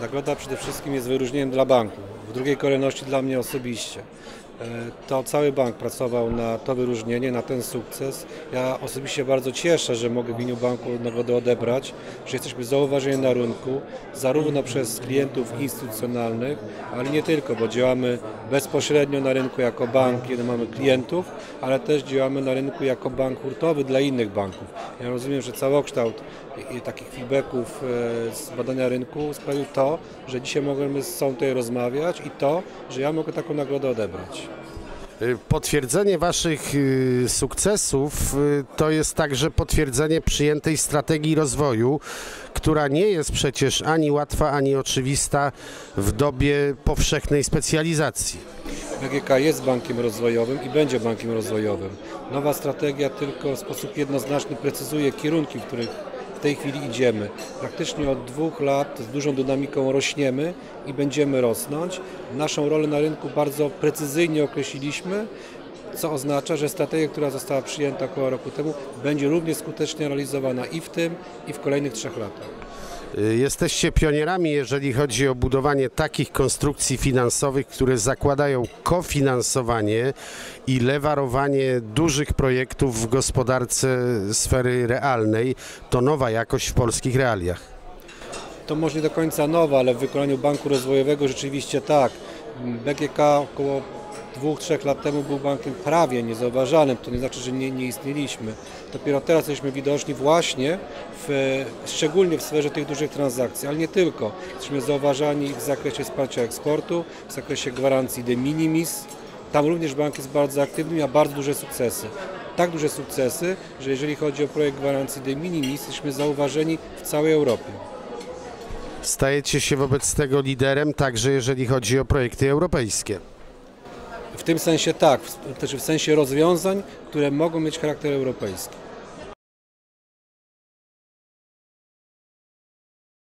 Nagroda przede wszystkim jest wyróżnieniem dla banku, w drugiej kolejności dla mnie osobiście. E, To cały bank pracował na to wyróżnienie, na ten sukces. Ja osobiście bardzo cieszę, że mogę w imieniu banku nagrodę odebrać, że jesteśmy zauważeni na rynku, zarówno przez klientów instytucjonalnych, ale nie tylko, bo działamy bezpośrednio na rynku jako bank, kiedy mamy klientów, ale też działamy na rynku jako bank hurtowy dla innych banków. Ja rozumiem, że całokształt takich feedbacków e, z badania rynku sprawił to, że dzisiaj możemy z sobą tutaj rozmawiać i to, że ja mogę taką nagrodę odebrać. Y, Potwierdzenie Waszych y, sukcesów y, to jest także potwierdzenie przyjętej strategii rozwoju, która nie jest przecież ani łatwa, ani oczywista w dobie powszechnej specjalizacji. BGK jest bankiem rozwojowym i będzie bankiem rozwojowym. Nowa strategia tylko w sposób jednoznaczny precyzuje kierunki, w których w tej chwili idziemy. Praktycznie od dwóch lat z dużą dynamiką rośniemy i będziemy rosnąć. Naszą rolę na rynku bardzo precyzyjnie określiliśmy, co oznacza, że strategia, która została przyjęta około roku temu, będzie równie skutecznie realizowana i w tym, i w kolejnych trzech latach. Y, Jesteście pionierami, jeżeli chodzi o budowanie takich konstrukcji finansowych, które zakładają kofinansowanie i lewarowanie dużych projektów w gospodarce sfery realnej. To nowa jakość w polskich realiach. To może nie do końca nowa, ale w wykonaniu Banku Rozwojowego rzeczywiście tak. BGK około dwóch, trzech lat temu był bankiem prawie niezauważalnym, to nie znaczy, że nie, nie istnieliśmy. Dopiero teraz jesteśmy widoczni właśnie, w, szczególnie w sferze tych dużych transakcji, ale nie tylko. Jesteśmy zauważani w zakresie wsparcia eksportu, w zakresie gwarancji de minimis. Tam również bank jest bardzo aktywny ma bardzo duże sukcesy. Tak duże sukcesy, że jeżeli chodzi o projekt gwarancji de minimis, jesteśmy zauważeni w całej Europie. Stajecie się wobec tego liderem, także jeżeli chodzi o projekty europejskie. W tym sensie tak, też w sensie rozwiązań, które mogą mieć charakter europejski.